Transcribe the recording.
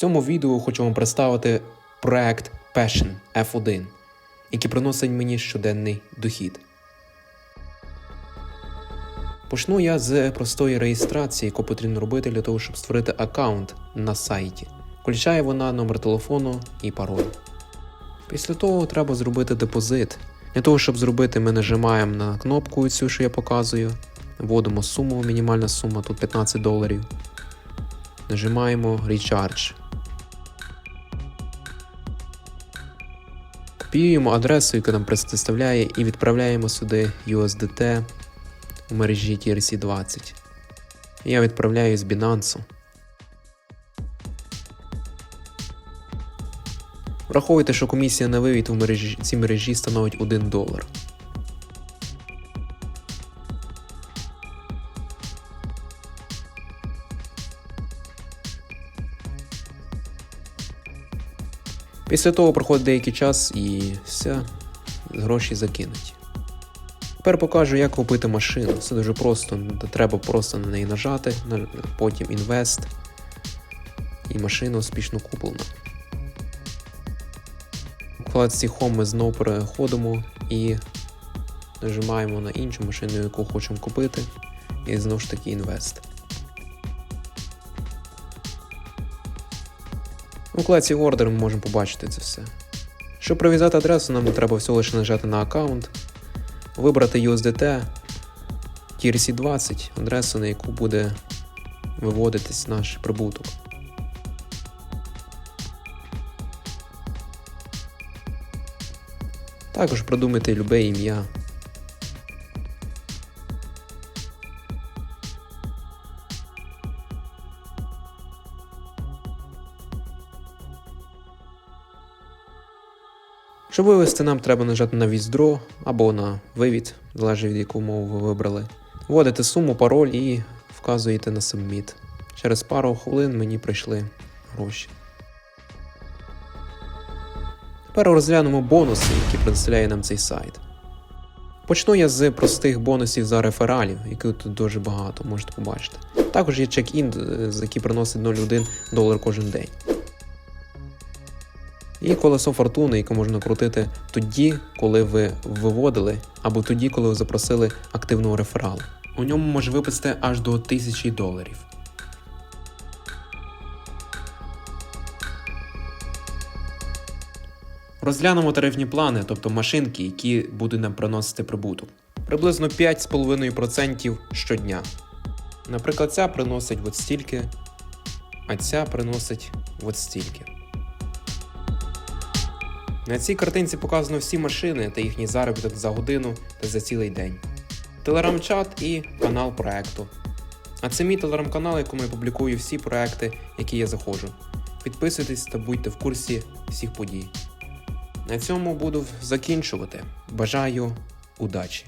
цьому відео хочу вам представити проект Passion F1, який приносить мені щоденний дохід. Почну я з простої реєстрації, яку потрібно робити для того, щоб створити аккаунт на сайті. Включає вона номер телефону і пароль. Після того треба зробити депозит. Для того, щоб зробити, ми нажимаємо на кнопку цю, що я показую. Вводимо суму, мінімальна сума тут 15 доларів. Нажимаємо Recharge. Копіюємо адресу, яку нам представляє, і відправляємо сюди USDT у мережі TRC20. Я відправляю з Binance. Враховуйте, що комісія на вивід у мережі, цій мережі становить 1 долар. Після того проходить деякий час і все, гроші закинуть. Тепер покажу, як купити машину. Все дуже просто. Треба просто на неї нажати, потім інвест. І машина успішно куплена. Вкладці Home ми знову переходимо і нажимаємо на іншу машину, яку хочемо купити. І знову ж таки інвест. У вкладці Order ми можемо побачити це все. Щоб прив'язати адресу, нам треба всього лише нажати на аккаунт, вибрати USDT TRC20, адресу, на яку буде виводитись наш прибуток. Також придумайте любе ім'я. Щоб вивести, нам треба нажати на Withdraw або на вивід, залежить від яку мову ви вибрали. Вводите суму, пароль і вказуєте на Submit. Через пару хвилин мені прийшли гроші. Тепер розглянемо бонуси, які представляє нам цей сайт. Почну я з простих бонусів за рефералів, яких тут дуже багато, можете побачити. Також є чек-ін, е, який приносить 0,1 долар кожен день. І колесо фортуни, яке можна крутити тоді, коли ви виводили, або тоді, коли ви запросили активного рефералу. У ньому може випасти аж до 1000 доларів. Розглянемо тарифні плани, тобто машинки, які будуть нам приносити прибуток. Приблизно 5,5% щодня. Наприклад, ця приносить от стільки, а ця приносить от стільки. На цій картинці показано всі машини та їхній заробіток за годину та за цілий день. Телеграм-чат і канал проекту. А це мій телеграм-канал, якому я публікую всі проекти, які я заходжу. Підписуйтесь та будьте в курсі всіх подій. На цьому буду закінчувати. Бажаю удачі!